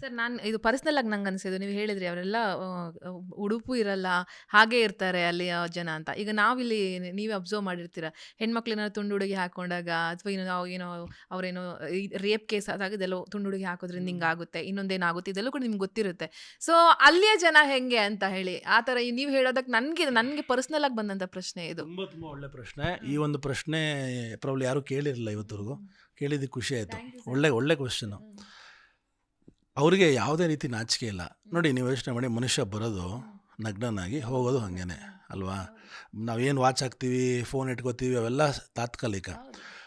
Sir ನಾನು ಇದು personal ಆಗಿ ನಂಗೆ ಅನಿಸಿದ್ದು ನೀವು ಹೇಳಿದ್ರಿ ಅವರೆಲ್ಲ ಉಡುಪು ಇರಲ್ಲ ಹಾಗೆ ಇರ್ತಾರೆ ಅಲ್ಲಿ ಜನ ಅಂತ. ಈಗ ನಾವಿಲ್ಲಿ ನೀವೇ ಅಬ್ಸರ್ವ್ ಮಾಡಿರ್ತೀರ. ಹೆಣ್ಮಕ್ಳು ಏನಾದ್ರು ತುಂಡು ಉಡುಗೆ ಹಾಕೊಂಡಾಗ ಅಥವಾ ಏನೋ ನಾವು ಏನೋ ಅವರೇನೋ ರೇಪ್ ಕೇಸ್ ಆದಾಗ ಇದೆಲ್ಲ ತುಂಡು ಉಡುಗೆ ಹಾಕೋದ್ರಿಂದ ಹಿಂಗೆ ಆಗುತ್ತೆ ಇನ್ನೊಂದೇನಾಗುತ್ತೆ ಇದೆಲ್ಲ ಕೂಡ ನಿಮ್ಗೆ ಗೊತ್ತಿರುತ್ತೆ. ಸೊ ಅಲ್ಲಿಯ ಜನ ಹೆಂಗೆ ಅಂತ ಹೇಳಿ ಆ ಥರ ನೀವು ಹೇಳೋದಕ್ಕೆ ನನಗೆ ನನಗೆ ಪರ್ಸ್ನಲ್ ಆಗಿ ಬಂದಂಥ ಪ್ರಶ್ನೆ ಇದು. ತುಂಬ ತುಂಬ ಒಳ್ಳೆ ಪ್ರಶ್ನೆ. ಈ ಒಂದು ಪ್ರಶ್ನೆ ಪ್ರಾಬ್ಲಿ ಯಾರೂ ಕೇಳಿರಲಿಲ್ಲ ಇವತ್ತರೆಗೂ ಕೇಳಿದ್ದಕ್ಕೆ ಖುಷಿ ಆಯಿತು. ಒಳ್ಳೆ ಒಳ್ಳೆ ಕ್ವಶನು ಅವರಿಗೆ ಯಾವುದೇ ರೀತಿ ನಾಚಿಕೆ ಇಲ್ಲ. ನೋಡಿ ನೀವು ಯೋಚನೆ ಮಾಡಿ ಮನುಷ್ಯ ಬರೋದು ನಗ್ನನಾಗಿ ಹೋಗೋದು ಹಾಗೇನೆ ಅಲ್ವಾ? ನಾವೇನು ವಾಚ್ ಹಾಕ್ತೀವಿ ಫೋನ್ ಇಟ್ಕೋತೀವಿ ಅವೆಲ್ಲ ತಾತ್ಕಾಲಿಕ.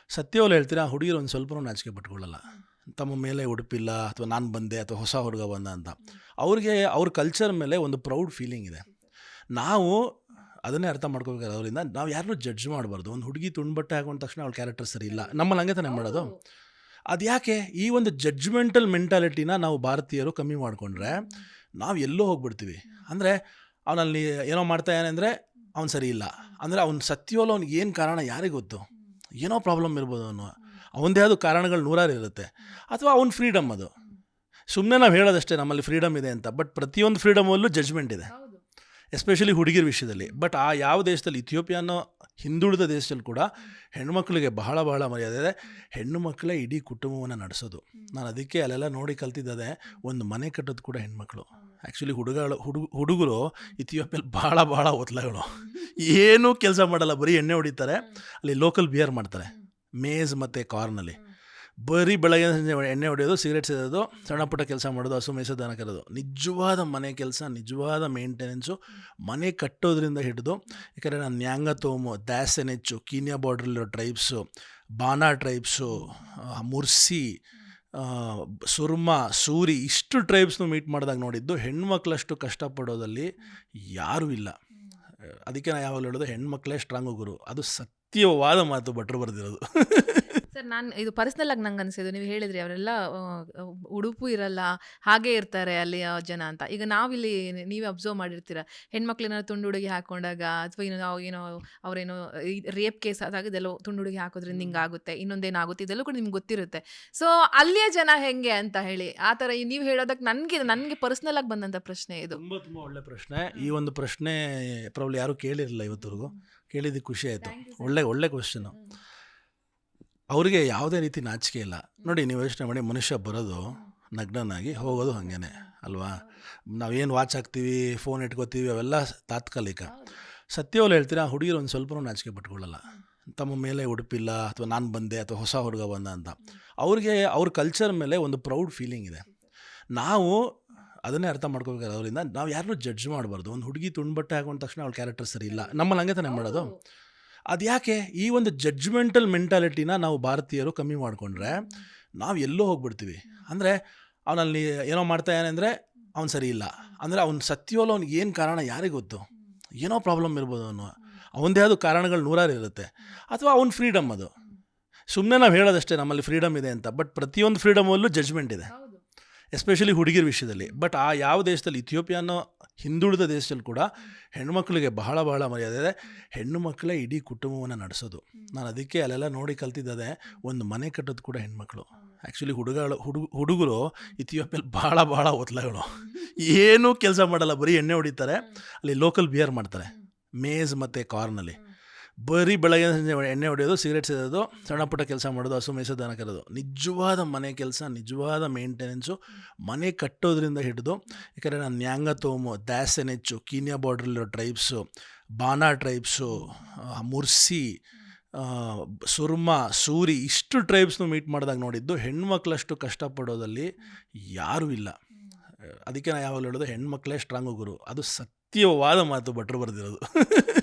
ಸತ್ಯವಲ್ಲ ಹೇಳ್ತೀರಾ ಹುಡುಗಿರು ಒಂದು ಸ್ವಲ್ಪ ನಾಚಿಕೆ ಪಟ್ಕೊಳ್ಳಲ್ಲ. ತಮ್ಮ ಮೇಲೆ ಉಡುಪಿಲ್ಲ ಅಥವಾ ನಾನು ಬಂದೆ ಅಥವಾ ಹೊಸ ಹುಡುಗ ಬಂದ ಅಂತ. ಅವ್ರಿಗೆ ಅವ್ರ ಕಲ್ಚರ್ ಮೇಲೆ ಒಂದು ಪ್ರೌಡ್ ಫೀಲಿಂಗ್ ಇದೆ. ನಾವು ಅದನ್ನೇ ಅರ್ಥ ಮಾಡ್ಕೋಬೇಕಾದ್ರೆ ಅವರಿಂದ ನಾವು ಯಾರನ್ನೂ ಜಡ್ಜ್ ಮಾಡಬಾರ್ದು. ಒಂದು ಹುಡುಗಿ ತುಂಡು ಬಟ್ಟೆ ಹಾಕೊಂಡ ತಕ್ಷಣ ಅವ್ಳ ಕ್ಯಾರೆಕ್ಟರ್ ಸರಿ ಇಲ್ಲ. ನಮ್ಮಲ್ಲಿ ಹಂಗೆ ತಾನೇ ಮಾಡೋದು? ಅದು ಯಾಕೆ ಈ ಒಂದು ಜಡ್ಜ್ಮೆಂಟಲ್ ಮೆಂಟಾಲಿಟಿನ ನಾವು ಭಾರತೀಯರು ಕಮ್ಮಿ ಮಾಡಿಕೊಂಡ್ರೆ ನಾವು ಎಲ್ಲೋ ಹೋಗ್ಬಿಡ್ತೀವಿ. ಅಂದರೆ ಅವನಲ್ಲಿ ಏನೋ ಮಾಡ್ತಾ ಇದ್ದಾನೆ ಅಂದರೆ ಅವ್ನು ಸರಿ ಇಲ್ಲ. ಅಂದರೆ ಅವ್ನು ಸತ್ಯವಲ್ಲ ಅವ್ನಿಗೆ ಏನು ಕಾರಣ ಯಾರಿಗೆ ಗೊತ್ತು? ಏನೋ ಪ್ರಾಬ್ಲಮ್ ಇರ್ಬೋದು ಅವನು. ಅವಂದೇ ಅದು ಕಾರಣಗಳು ನೂರಾರು ಇರುತ್ತೆ. ಅಥವಾ ಅವ್ನ ಫ್ರೀಡಮ್ ಅದು. ಸುಮ್ಮನೆ ನಾವು ಹೇಳೋದಷ್ಟೇ ನಮ್ಮಲ್ಲಿ ಫ್ರೀಡಮ್ ಇದೆ ಅಂತ. ಬಟ್ ಪ್ರತಿಯೊಂದು ಫ್ರೀಡಮಲ್ಲೂ ಜಜ್ಮೆಂಟ್ ಇದೆ. ಎಸ್ಪೆಷಲಿ ಹುಡುಗಿರ ವಿಷಯದಲ್ಲಿ. ಬಟ್ ಆ ಯಾವ ದೇಶದಲ್ಲಿ ಇಥಿಯೋಪಿಯಾ ಅನ್ನೋ ಹಿಂದುಳಿದ ದೇಶದಲ್ಲಿ ಕೂಡ ಹೆಣ್ಮಕ್ಳಿಗೆ ಬಹಳ ಬಹಳ ಮರ್ಯಾದೆ ಇದೆ. ಹೆಣ್ಣು ಮಕ್ಕಳೇ ಇಡೀ ಕುಟುಂಬವನ್ನು ನಡೆಸೋದು. ನಾನು ಅದಕ್ಕೆ ಅಲ್ಲೆಲ್ಲ ನೋಡಿ ಕಲ್ತಿದ್ದದೆ ಒಂದು ಮನೆ ಕಟ್ಟೋದು ಕೂಡ ಹೆಣ್ಮಕ್ಳು. ಆ್ಯಕ್ಚುಲಿ ಹುಡುಗಗಳು ಹುಡುಗ ಹುಡುಗರು ಇಥಿಯೋಪಿಯಲ್ಲಿ ಭಾಳ ಭಾಳ ಒತ್ತಲಗಳು ಏನೂ ಕೆಲಸ ಮಾಡಲ್ಲ ಬರೀ ಎಣ್ಣೆ ಹೊಡಿತಾರೆ. ಅಲ್ಲಿ ಲೋಕಲ್ ಬಿಯರ್ ಮಾಡ್ತಾರೆ. ಮೇಜ್ ಮತ್ತು ಕಾರ್ನಲ್ಲಿ ಬರೀ ಬೆಳಗ್ಗೆ ಎಣ್ಣೆ ಹೊಡೆಯೋದು ಸಿಗರೇಟ್ ಸೇದೋದು ಸಣ್ಣ ಪುಟ್ಟ ಕೆಲಸ ಮಾಡೋದು, ಹಸು ಮೇಯಿಸೋದು ದನ ಕರೆದು ನಿಜವಾದ ಮನೆ ಕೆಲಸ, ನಿಜವಾದ ಮೇಂಟೆನೆನ್ಸು ಮನೆ ಕಟ್ಟೋದ್ರಿಂದ ಹಿಡಿದು, ಯಾಕಂದರೆ ನಾನು Nyangatom Dassanech Kenya ಬಾರ್ಡ್ರಲ್ಲಿರೋ tribes Bana tribes Mursi Surma, Suri, ಇಷ್ಟು ಟ್ರೈಬ್ಸ್ನು ಮೀಟ್ ಮಾಡಿದಾಗ ನೋಡಿದ್ದು ಹೆಣ್ಮಕ್ಳಷ್ಟು ಕಷ್ಟಪಡೋದಲ್ಲಿ ಯಾರೂ ಇಲ್ಲ. ಅದಕ್ಕೆ ನಾನು ಯಾವಾಗಲೂ ಹೇಳೋದು ಹೆಣ್ಮಕ್ಳೇ ಸ್ಟ್ರಾಂಗ್ ಗುರು. ಅದು ಸತ್ಯವಾದ ಮಾತು ಭಟ್ರು ಬರೆದಿರೋದು. ಸರ್ ನಾನು ಇದು ಪರ್ಸ್ನಲ್ ಆಗಿ ನಂಗೆ ಅನಿಸಿದ್ದು ನೀವು ಹೇಳಿದ್ರಿ ಅವರೆಲ್ಲ ಉಡುಪು ಇರಲ್ಲ ಹಾಗೆ ಇರ್ತಾರೆ ಅಲ್ಲಿ ಜನ ಅಂತ. ಈಗ ನಾವಿಲ್ಲಿ ನೀವೇ ಅಬ್ಸರ್ವ್ ಮಾಡಿರ್ತೀರ. ಹೆಣ್ಮಕ್ಳು ಏನಾದ್ರು ತುಂಡು ಉಡುಗೆ ಹಾಕೊಂಡಾಗ ಅಥವಾ ಏನೋ ಏನೋ ಅವರೇನೋ ರೇಪ್ ಕೇಸ್ ಆದಾಗ ಇದೆಲ್ಲ ತುಂಡು ಉಡುಗೆ ಹಾಕೋದ್ರಿಂದ ಹಿಂಗಾಗುತ್ತೆ ಇನ್ನೊಂದೇನಾಗುತ್ತೆ ಇದೆಲ್ಲ ಕೂಡ ನಿಮ್ಗೆ ಗೊತ್ತಿರುತ್ತೆ. ಸೊ ಅಲ್ಲಿಯ ಜನ ಹೆಂಗೆ ಅಂತ ಹೇಳಿ ಆ ಥರ ನೀವು ಹೇಳೋದಕ್ಕೆ ನನಗೆ ನನಗೆ ಪರ್ಸ್ನಲ್ ಆಗಿ ಬಂದಂಥ ಪ್ರಶ್ನೆ ಇದು. ತುಂಬ ತುಂಬ ಒಳ್ಳೆ ಪ್ರಶ್ನೆ. ಈ ಒಂದು ಪ್ರಶ್ನೆ ಪ್ರಾಬ್ಲಿ ಯಾರೂ ಕೇಳಿರಲಿಲ್ಲ ಇವತ್ತರೆಗೂ ಕೇಳಿದ್ದಕ್ಕೆ ಖುಷಿ ಆಯಿತು. ಒಳ್ಳೆ ಒಳ್ಳೆ ಕ್ವಶನು ಅವರಿಗೆ ಯಾವುದೇ ರೀತಿ ನಾಚಿಕೆ ಇಲ್ಲ. ನೋಡಿ ನೀವು ಯೋಚನೆ ಮಾಡಿ ಮನುಷ್ಯ ಬರೋದು ನಗ್ನನಾಗಿ ಹೋಗೋದು ಹಾಗೇನೆ ಅಲ್ವಾ? ನಾವೇನು ವಾಚ್ ಹಾಕ್ತೀವಿ ಫೋನ್ ಇಟ್ಕೋತೀವಿ ಅವೆಲ್ಲ ತಾತ್ಕಾಲಿಕ. ಸತ್ಯವಲ್ಲ ಹೇಳ್ತೀರಾ ಹುಡುಗಿರು ಒಂದು ಸ್ವಲ್ಪ ನಾಚಿಕೆ ಪಟ್ಕೊಳ್ಳಲ್ಲ. ತಮ್ಮ ಮೇಲೆ ಉಡುಪಿಲ್ಲ ಅಥವಾ ನಾನು ಬಂದೆ ಅಥವಾ ಹೊಸ ಹುಡುಗ ಬಂದ ಅಂತ. ಅವ್ರಿಗೆ ಅವ್ರ ಕಲ್ಚರ್ ಮೇಲೆ ಒಂದು ಪ್ರೌಡ್ ಫೀಲಿಂಗ್ ಇದೆ. ನಾವು ಅದನ್ನೇ ಅರ್ಥ ಮಾಡ್ಕೋಬೇಕಾದ್ರೆ ಅವರಿಂದ ನಾವು ಯಾರನ್ನೂ ಜಡ್ಜ್ ಮಾಡಬಾರ್ದು. ಒಂದು ಹುಡುಗಿ ತುಂಡು ಬಟ್ಟೆ ಹಾಕೊಂಡ ತಕ್ಷಣ ಅವ್ಳ ಕ್ಯಾರೆಕ್ಟರ್ ಸರಿ ಇಲ್ಲ. ನಮ್ಮಲ್ಲಿ ಹಂಗೆ ತಾನೇ ಮಾಡೋದು ಅದು ಯಾಕೆ ಈ ಒಂದು ಜಡ್ಜ್ಮೆಂಟಲ್ ಮೆಂಟಾಲಿಟಿನ ನಾವು ಭಾರತೀಯರು ಕಮ್ಮಿ ಮಾಡಿಕೊಂಡ್ರೆ ನಾವು ಎಲ್ಲೋ ಹೋಗ್ಬಿಡ್ತೀವಿ. ಅಂದರೆ ಅವನಲ್ಲಿ ಏನೋ ಮಾಡ್ತಾ ಇದ್ದಾನೆ ಅಂದರೆ ಅವ್ನು ಸರಿ ಇಲ್ಲ. ಅಂದರೆ ಅವ್ನು ಸತ್ಯವಲ್ಲ ಅವ್ನಿಗೆ ಏನು ಕಾರಣ ಯಾರಿಗೆ ಗೊತ್ತು? ಏನೋ ಪ್ರಾಬ್ಲಮ್ ಇರ್ಬೋದು ಅವನು. ಅವಂದೇ ಅದು ಕಾರಣಗಳು ನೂರಾರು ಇರುತ್ತೆ. ಅಥವಾ ಅವ್ನ ಫ್ರೀಡಮ್ ಅದು. ಸುಮ್ಮನೆ ನಾವು ಹೇಳೋದಷ್ಟೇ ನಮ್ಮಲ್ಲಿ ಫ್ರೀಡಮ್ ಇದೆ ಅಂತ. ಬಟ್ ಪ್ರತಿಯೊಂದು ಫ್ರೀಡಮಲ್ಲೂ ಜಜ್ಮೆಂಟ್ ಇದೆ. ಎಸ್ಪೆಷಲಿ ಹುಡುಗಿರ ವಿಷಯದಲ್ಲಿ. ಬಟ್ ಆ ಯಾವ ದೇಶದಲ್ಲಿ ಇಥಿಯೋಪಿಯಾ ಅನ್ನೋ ಹಿಂದುಳಿದ ದೇಶದಲ್ಲಿ ಕೂಡ ಹೆಣ್ಮಕ್ಳಿಗೆ ಬಹಳ ಬಹಳ ಮರ್ಯಾದೆ ಇದೆ. ಹೆಣ್ಣು ಮಕ್ಕಳೇ ಇಡೀ ಕುಟುಂಬವನ್ನು ನಡೆಸೋದು. ನಾನು ಅದಕ್ಕೆ ಅಲ್ಲೆಲ್ಲ ನೋಡಿ ಕಲ್ತಿದ್ದದೆ ಒಂದು ಮನೆ ಕಟ್ಟೋದು ಕೂಡ ಹೆಣ್ಮಕ್ಳು. ಆ್ಯಕ್ಚುಲಿ ಹುಡುಗಳು ಹುಡುಗ ಹುಡುಗರು ಇಥಿಯೋಪಿಯಲ್ಲಿ ಭಾಳ ಭಾಳ ಒತ್ತಲಗಳು ಏನೂ ಕೆಲಸ ಮಾಡಲ್ಲ ಬರೀ ಎಣ್ಣೆ ಹೊಡಿತಾರೆ. ಅಲ್ಲಿ ಲೋಕಲ್ ಬಿಯರ್ ಮಾಡ್ತಾರೆ. ಮೇಜ್ ಮತ್ತು ಕಾರ್ನಲ್ಲಿ ಬರೀ ಬೆಳಗ್ಗೆ ಎಣ್ಣೆ ಹೊಡೆಯೋದು ಸಿಗರೇಟ್ ಸೇದೋದು ಸಣ್ಣ ಪುಟ್ಟ ಕೆಲಸ ಮಾಡೋದು, ಹಸು ಮೇಯಿಸೋದು ದನ ಕರೋದು ನಿಜವಾದ ಮನೆ ಕೆಲಸ, ನಿಜವಾದ ಮೇಂಟೆನೆನ್ಸು ಮನೆ ಕಟ್ಟೋದ್ರಿಂದ ಹಿಡಿದು, ಯಾಕಂದರೆ ನಾನು Nyangatom Dassanech Kenya ಬಾರ್ಡ್ರಲ್ಲಿರೋ tribes Bana tribes Mursi Surma, Suri, ಇಷ್ಟು ಟ್ರೈಬ್ಸ್ನು ಮೀಟ್ ಮಾಡಿದಾಗ ನೋಡಿದ್ದು ಹೆಣ್ಮಕ್ಳಷ್ಟು ಕಷ್ಟಪಡೋದಲ್ಲಿ ಯಾರೂ ಇಲ್ಲ. ಅದಕ್ಕೆ ನಾನು ಯಾವಾಗಲೂ ಹೇಳೋದು ಹೆಣ್ಮಕ್ಳೇ ಸ್ಟ್ರಾಂಗ್ ಗುರು. ಅದು ಸತ್ಯವಾದ ಮಾತು ಭಟ್ರು ಬರೆದಿರೋದು.